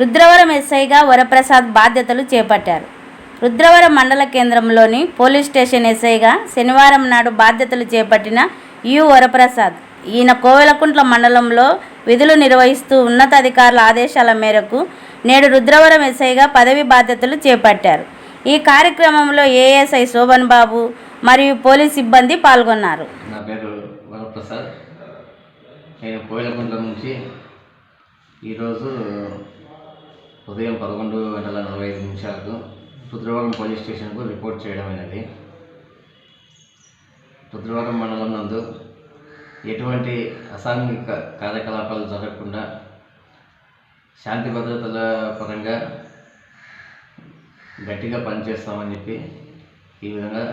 రుద్రవరం ఎస్ఐగా వరప్రసాద్ బాధ్యతలు చేపట్టారు. రుద్రవరం మండల కేంద్రంలోని పోలీస్ స్టేషన్ ఎస్ఐగా శనివారం నాడు బాధ్యతలు చేపట్టిన యు. వరప్రసాద్ ఈయన కోవెలకుంట్ల మండలంలో విధులు నిర్వహిస్తూ ఉన్నతాధికారుల ఆదేశాల మేరకు నేడు రుద్రవరం ఎస్ఐగా పదవి బాధ్యతలు చేపట్టారు. ఈ కార్యక్రమంలో ఏఎస్ఐ శోభన్ బాబు మరియు పోలీస్ సిబ్బంది పాల్గొన్నారు. నా పేరు వరప్రసాద్. నేను కోయలకుంట్ల నుంచి ఈరోజు ఉదయం పదకొండు గంటల నలభై ఐదు నిమిషాలకు రుద్రవరం పోలీస్ స్టేషన్కు రిపోర్ట్ చేయడమైనది రుద్రవరం మండలం నందు ఎటువంటి అసాంఘిక కార్యకలాపాలు జరగకుండా శాంతి భద్రతల పరంగా గట్టిగా పనిచేస్తామని చెప్పి ఈ విధంగా